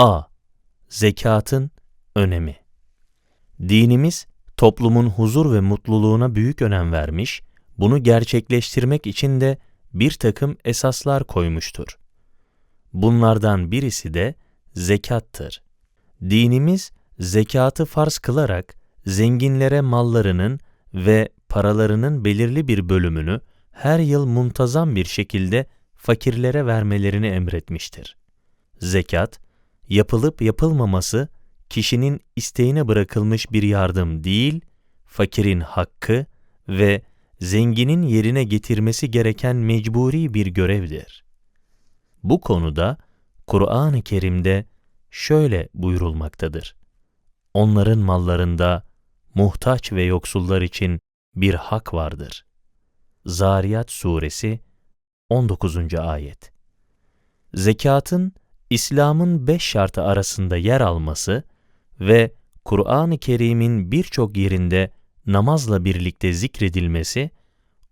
A. Zekatın önemi. Dinimiz toplumun huzur ve mutluluğuna büyük önem vermiş, bunu gerçekleştirmek için de bir takım esaslar koymuştur. Bunlardan birisi de zekattır. Dinimiz zekatı farz kılarak zenginlere mallarının ve paralarının belirli bir bölümünü her yıl muntazam bir şekilde fakirlere vermelerini emretmiştir. Zekat, yapılıp yapılmaması kişinin isteğine bırakılmış bir yardım değil, fakirin hakkı ve zenginin yerine getirmesi gereken mecburi bir görevdir. Bu konuda Kur'an-ı Kerim'de şöyle buyurulmaktadır. Onların mallarında muhtaç ve yoksullar için bir hak vardır. Zariyat Suresi 19. Ayet Zekatın İslam'ın beş şartı arasında yer alması ve Kur'an-ı Kerim'in birçok yerinde namazla birlikte zikredilmesi,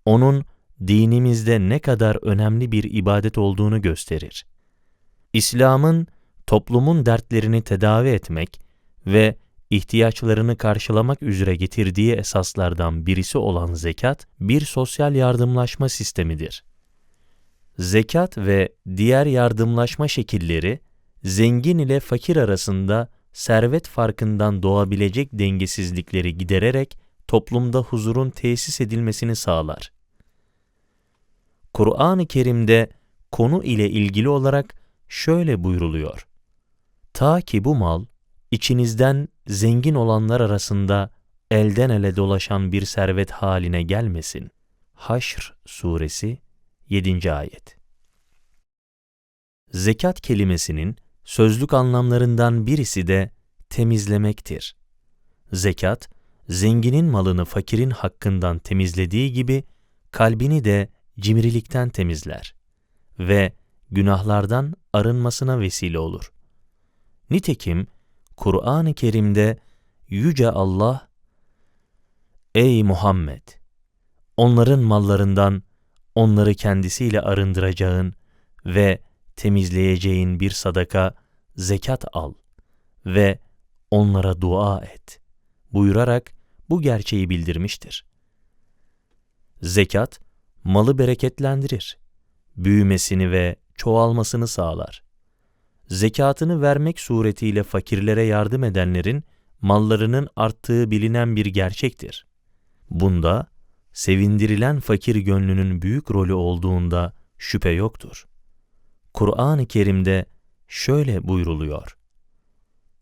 onun dinimizde ne kadar önemli bir ibadet olduğunu gösterir. İslam'ın toplumun dertlerini tedavi etmek ve ihtiyaçlarını karşılamak üzere getirdiği esaslardan birisi olan zekat, bir sosyal yardımlaşma sistemidir. Zekat ve diğer yardımlaşma şekilleri, zengin ile fakir arasında servet farkından doğabilecek dengesizlikleri gidererek toplumda huzurun tesis edilmesini sağlar. Kur'an-ı Kerim'de konu ile ilgili olarak şöyle buyruluyor. Ta ki bu mal, içinizden zengin olanlar arasında elden ele dolaşan bir servet haline gelmesin. Haşr Suresi 7. Ayet Zekat kelimesinin sözlük anlamlarından birisi de temizlemektir. Zekat, zenginin malını fakirin hakkından temizlediği gibi kalbini de cimrilikten temizler ve günahlardan arınmasına vesile olur. Nitekim Kur'an-ı Kerim'de Yüce Allah, Ey Muhammed! Onların mallarından onları kendisiyle arındıracağın ve temizleyeceğin bir sadaka, zekat al ve onlara dua et buyurarak bu gerçeği bildirmiştir. Zekat, malı bereketlendirir, büyümesini ve çoğalmasını sağlar. Zekatını vermek suretiyle fakirlere yardım edenlerin mallarının arttığı bilinen bir gerçektir. Bunda sevindirilen fakir gönlünün büyük rolü olduğunda şüphe yoktur. Kur'an-ı Kerim'de şöyle buyruluyor.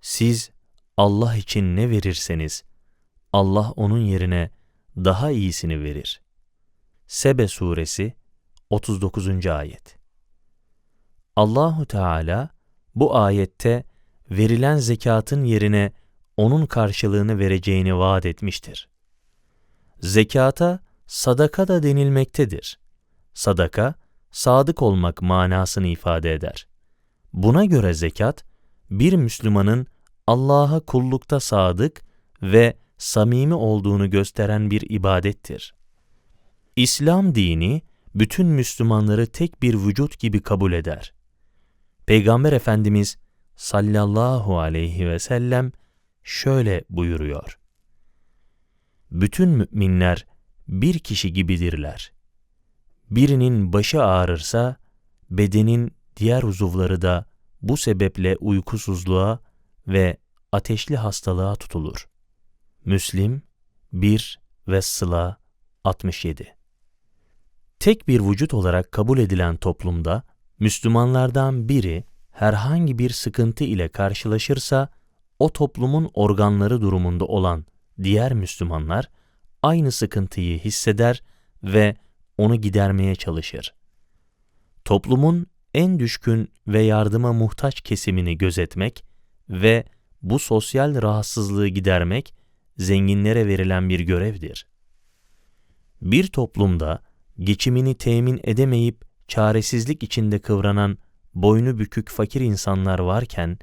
Siz Allah için ne verirseniz Allah onun yerine daha iyisini verir. Sebe suresi 39. ayet. Allahu Teala bu ayette verilen zekatın yerine onun karşılığını vereceğini vaat etmiştir. Zekata sadaka da denilmektedir. Sadaka, sadık olmak manasını ifade eder. Buna göre zekat, bir Müslümanın Allah'a kullukta sadık ve samimi olduğunu gösteren bir ibadettir. İslam dini, bütün Müslümanları tek bir vücut gibi kabul eder. Peygamber Efendimiz sallallahu aleyhi ve sellem şöyle buyuruyor. Bütün müminler bir kişi gibidirler. Birinin başı ağrırsa, bedenin diğer uzuvları da bu sebeple uykusuzluğa ve ateşli hastalığa tutulur. Müslim 1 ve Sıla 67 Tek bir vücut olarak kabul edilen toplumda Müslümanlardan biri herhangi bir sıkıntı ile karşılaşırsa o toplumun organları durumunda olan diğer Müslümanlar aynı sıkıntıyı hisseder ve onu gidermeye çalışır. Toplumun en düşkün ve yardıma muhtaç kesimini gözetmek ve bu sosyal rahatsızlığı gidermek zenginlere verilen bir görevdir. Bir toplumda geçimini temin edemeyip çaresizlik içinde kıvranan boynu bükük fakir insanlar varken,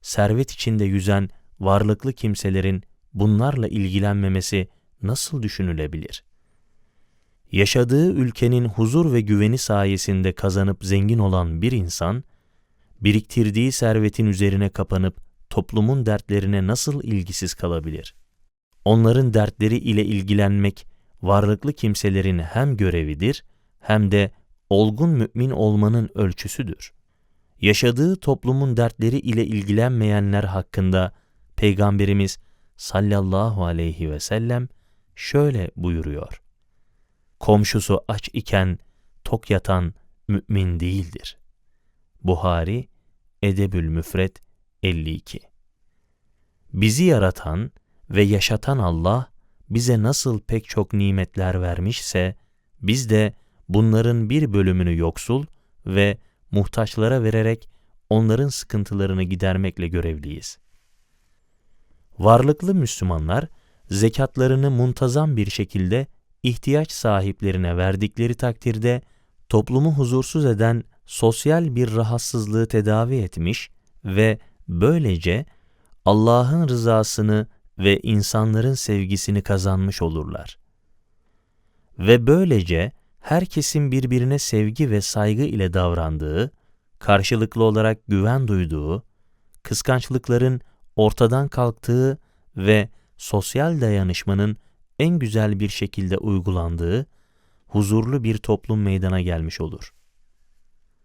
servet içinde yüzen varlıklı kimselerin bunlarla ilgilenmemesi nasıl düşünülebilir? Yaşadığı ülkenin huzur ve güveni sayesinde kazanıp zengin olan bir insan, biriktirdiği servetin üzerine kapanıp toplumun dertlerine nasıl ilgisiz kalabilir? Onların dertleri ile ilgilenmek varlıklı kimselerin hem görevidir hem de olgun mümin olmanın ölçüsüdür. Yaşadığı toplumun dertleri ile ilgilenmeyenler hakkında Peygamberimiz sallallahu aleyhi ve sellem şöyle buyuruyor. Komşusu aç iken tok yatan mümin değildir. Buhari Edebül Müfret 52 Bizi yaratan ve yaşatan Allah bize nasıl pek çok nimetler vermişse biz de bunların bir bölümünü yoksul ve muhtaçlara vererek onların sıkıntılarını gidermekle görevliyiz. Varlıklı Müslümanlar zekatlarını muntazam bir şekilde ihtiyaç sahiplerine verdikleri takdirde toplumu huzursuz eden sosyal bir rahatsızlığı tedavi etmiş ve böylece Allah'ın rızasını ve insanların sevgisini kazanmış olurlar. Ve böylece herkesin birbirine sevgi ve saygı ile davrandığı, karşılıklı olarak güven duyduğu, kıskançlıkların ortadan kalktığı ve sosyal dayanışmanın en güzel bir şekilde uygulandığı huzurlu bir toplum meydana gelmiş olur.